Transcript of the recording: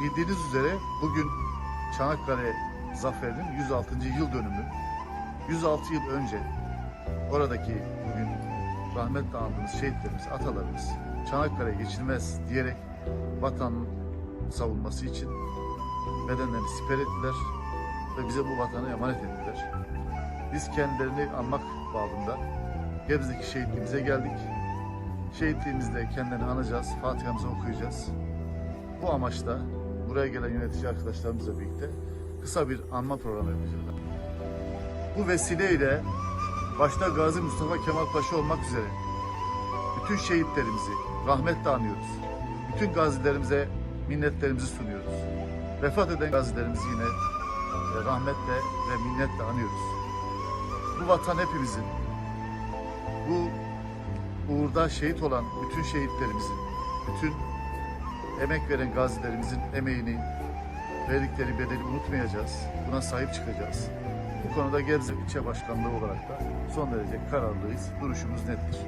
bildiğiniz üzere bugün Çanakkale Zaferi'nin 106. yıl dönümü. 106 yıl önce oradaki bugün rahmetle andığımız şehitlerimiz, atalarımız Çanakkale geçilmez diyerek vatanın savunması için bedenlerini siper ettiler ve bize bu vatanı emanet ettiler. Biz kendilerini anmak babında Gebze'deki şehitliğimize geldik. Şehitliğimizde kendilerini anacağız, Fatiha'mızı okuyacağız. Bu amaçla buraya gelen yönetici arkadaşlarımızla birlikte kısa bir anma programı yapacağız. Bu vesileyle başta Gazi Mustafa Kemal Paşa olmak üzere bütün şehitlerimizi rahmetle anıyoruz. Bütün gazilerimize minnetlerimizi sunuyoruz. Vefat eden gazilerimizi yine e, rahmetle ve minnetle anıyoruz. Bu vatan hepimizin. Bu uğurda şehit olan bütün şehitlerimizin, bütün emek veren gazilerimizin emeğini, verdikleri bedeli unutmayacağız. Buna sahip çıkacağız. Bu konuda Gebze İlçe Başkanlığı olarak da son derece kararlıyız. Duruşumuz nettir.